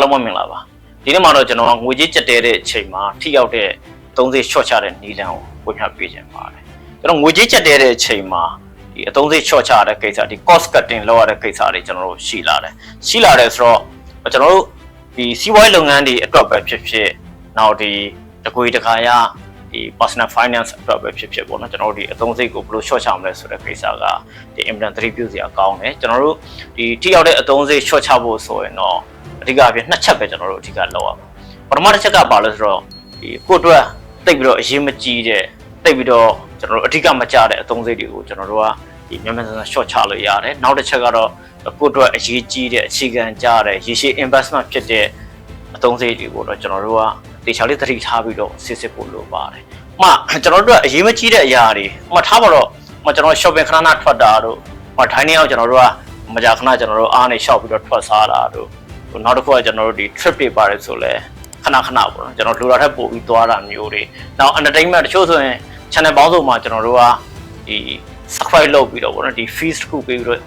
အားလုံးပဲမင်္ဂလာပါဒီနေ့မှာတော့ကျွန်တော်ငွေကြေးကြက်တဲတဲ့အချိန်မှာထိရောက်တဲ့သုံးစိတ် short ချတဲ့နီလန်ကိုဝေမျှပေးခြင်းပါတယ်ကျွန်တော်ငွေကြေးကြက်တဲတဲ့အချိန်မှာဒီအသုံးစိတ် short ချတဲ့ကိစ္စဒီ cost cutting လုပ်ရတဲ့ကိစ္စတွေကျွန်တော်တို့ရှိလာတယ်ရှိလာတယ်ဆိုတော့ကျွန်တော်တို့ဒီစီးပွားရေးလုပ်ငန်းတွေအတွက်ပဲဖြစ်ဖြစ်နောက်ဒီတကွေတခါရဒီ personal finance အတွက်ပဲဖြစ်ဖြစ်ပေါ့နော်ကျွန်တော်တို့ဒီအသုံးစိတ်ကိုဘယ်လို short ချမလဲဆိုတဲ့ကိစ္စကဒီ implement 3ပြုစရာကောင်းတယ်ကျွန်တော်တို့ဒီထိရောက်တဲ့အသုံးစိတ် short ချဖို့ဆိုရင်တော့ အဓိကအဖြစ်နှစ်ချက်ပဲကျွန်တော်တို့အဓိကလောက်ရမှာပထမတစ်ချက်ကပါလို့ဆိုတော့ဒီကိုယ့်အတွက်တိတ်ပြီးတော့အရေးမကြီးတဲ့တိတ်ပြီးတော့ကျွန်တော်တို့အဓိကမကြတဲ့အသုံးစိတ်တွေကိုကျွန်တော်တို့ကဒီမြန်မာစံ short ချလို့ရတယ်နောက်တစ်ချက်ကတော့ကိုယ့်အတွက်အရေးကြီးတဲ့အခြေခံကြတဲ့ရေရှည် investment ဖြစ်တဲ့အသုံးစိတ်တွေကိုတော့ကျွန်တော်တို့ကတေချာလေးသတိထားပြီးတော့စစ်စစ်ဖို့လိုပါတယ်။မှကျွန်တော်တို့ကအရေးမကြီးတဲ့အရာတွေမှထားပါတော့မှကျွန်တော် shopping ခဏခဏထွက်တာတို့မှ dining out ကျွန်တော်တို့ကမကြာခဏကျွန်တော်တို့အားနေရှောက်ပြီးတော့ထွက်စားတာတို့ဟို နောက်တစ်ခုကကျွန်တော်တို့ဒီ trip တွေပါတယ်ဆိုလဲခဏခဏပေါ့နော်ကျွန်တော်လိုတာထက်ပိုပြီးသွားတာမျိုးတွေနောက် entertainment တချို့ဆိုရင် channel ပေါင်းစုံမှာကျွန်တော်တို့ကဒီ subscribe လုပ်ပြီးတော့ပေါ့နော်ဒီ fees တစ်ခုပေးပြီးတော့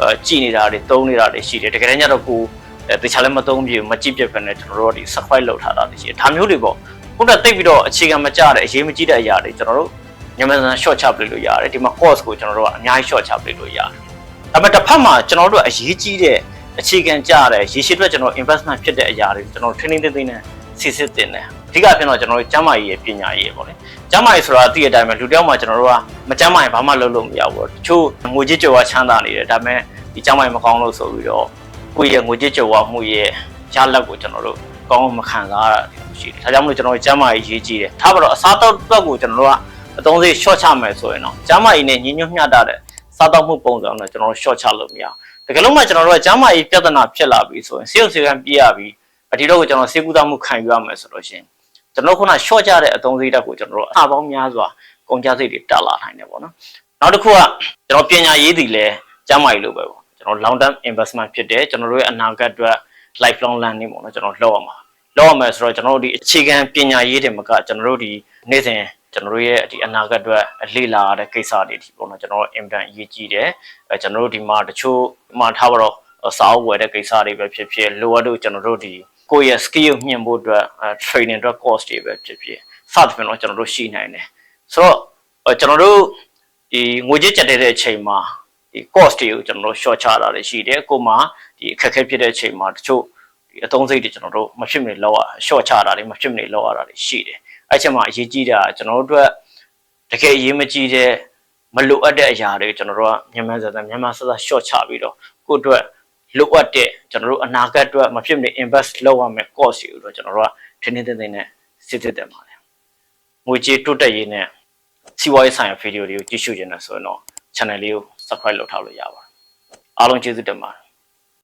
အဲကြည်နေတာတွေသုံးနေတာတွေရှိတယ်တကယ်တမ်းကျတော့ကိုအဲတခြားလည်းမသုံးပြဘူးမကြည့်ပြပဲနဲ့ကျွန်တော်တို့ကဒီ subscribe လုပ်ထားတာတွေရှိတယ်ဒါမျိုးတွေပေါ့ခုနကတိတ်ပြီးတော့အခြေခံမကြတဲ့အရေးမကြီးတဲ့အရာတွေကျွန်တော်တို့မြန်မာစံ short ချပလို့ရတယ်ဒီမှာ course ကိုကျွန်တော်တို့ကအများကြီး short ချပလို့ရတယ်ဒါပေမဲ့တစ်ဖက်မှာကျွန်တော်တို့အရေးကြီးတဲ့ အခြေခံကြတဲ့ရေရှည်အတွက်ကျွန်တော် investment ဖြစ်တဲ့အရာတွေကျွန်တော် training သိသိနဲ့စစ်စစ်တင်တယ်အဓိကဖြစ်တော့ကျွန်တော်တို့ကျမ်းမာရေးရဲ့ပညာရေးပေါ့လေကျမ်းမာရေးဆိုတာသိတဲ့အတိုင်းပဲလူတစ်ယောက်မှကျွန်တော်တို့ကမကျမ်းမာရင်ဘာမှလုပ်လို့မရဘူးတချို့ငွေကြေးကြော်ဝါချမ်းသာနေတယ်ဒါပေမဲ့ဒီကျမ်းမာရေးမကောင်းလို့ဆိုပြီးတော့ကိုယ့်ရဲ့ငွေကြေးကြော်ဝါမှုရဲ့ရလက်ကိုကျွန်တော်တို့ကောင်းအောင်မခံစားရတာရှိတယ်ဒါကြောင့်မလို့ကျွန်တော်တို့ကျမ်းမာရေးရေးကြည့်တယ်ထားပါတော့အစားတောက်အတွက်ကိုကျွန်တော်တို့ကအသုံးစိတ် short ချမယ်ဆိုရင်တော့ကျမ်းမာရေးနဲ့ညီညွတ်မျှတတဲ့ စားတောက်မှုပုံစံနဲ့ကျွန်တော်တို့ short ချလို့မရဘူးတကယ်လို့မှကျွန်တော်တို့ကကျန်းမာရေးပြဿနာဖြစ်လာပြီဆိုရင်ဆေးရုံဆေးကမ်းပြရပြီအဒီတော့ကိုကျွန်တော်ဆေးကုသမှုခံယူရမယ်ဆိုလို့ရှိရင်ကျွန်တော်ခုန short ကြတဲ့အသုံးစရိတ်တက်ကိုကျွန်တော်တို့အပေါင်းများစွာကုန်ကျစရိတ်တွေတက်လာနိုင်တယ်ပေါ့နော်နောက်တစ်ခုကကျွန်တော်ပညာရေးတည်လဲကျန်းမာရေးလိုပဲပေါ့ကျွန်တော် long term investment ဖြစ်တယ်ကျွန်တော်တို့ရဲ့အနာဂတ်အတွက် lifelong learning ပေါ့နော်ကျွန်တော်လောက်ရမှာ လောက်ရမယ်ဆိုတော့ကျွန်တော်တို့ဒီအခြေခံပညာရေးတွေမှာကကျွန်တော်တို့ဒီနေ့စဉ်ကျွန်တော်တို့ရဲ့ဒီအနာဂတ်အတွက်လေ့လာရတဲ့ကိစ္စတွေဒီပေါ့နော်ကျွန်တော်တို့ impact အရေးကြီးတယ်အဲကျွန်တော်တို့ဒီမှာတချို့မှာထားပါတော့စာအုပ်ဝယ်တဲ့ကိစ္စတွေပဲဖြစ်ဖြစ်လိုအပ်လို့ကျွန်တော်တို့ဒီကိုယ့်ရဲ့ skill မြင့်ဖို့အတွက် training အတွက် course တွေပဲဖြစ်ဖြစ်စသဖြင့်တော့ကျွန်တော်တို့ရှိနိုင်တယ်ဆိုတော့ကျွန်တော်တို့ဒီငွေကြေးကြက်တဲ့အချိန်မှာဒီ course တွေကိုကျွန်တော်တို့ short ချတာတွေရှိတယ်ကိုမှဒီအခက်အခဲဖြစ်တဲ့အချိန်မှာတချို့ဒီ အသုံးစိတ်တွေကျွန်တော်တို့မဖြစ်မနေလောက်ရ short ချတာတွေမဖြစ်မနေလောက်ရတာတွေရှိတယ်အဲ့ချက်မှာအရေးကြီးတာကျွန်တော်တို့အတွက်တကယ်အရေးမကြီးတဲ့မလိုအပ်တဲ့အရာတွေကျွန်တော်တို့ကမြန်မာစကားမြန်မာစကား short ချပြီးတော့ကိုယ့်အတွက်လိုအပ်တဲ့ကျွန်တော်တို့အနာဂတ်အတွက်မဖြစ်မနေ invest လုပ်ရမယ် course တွေကိုတော့ကျွန်တော်တို့ကထင်းထင်းထင်းထင်းနဲ့စစ်စစ်တက်ပါတယ်ငွေကြေးတိုးတက်ရေးနဲ့စီးပွားရေးဆိုင်ရာဗီဒီယိုတွေကိုကြည့်ရှုခြင်းနဲ့ဆိုရင်တော့ channel လေးကို subscribe လုပ်ထားလို့ရပါတယ်အားလုံးကျေးဇူးတင်ပါတယ်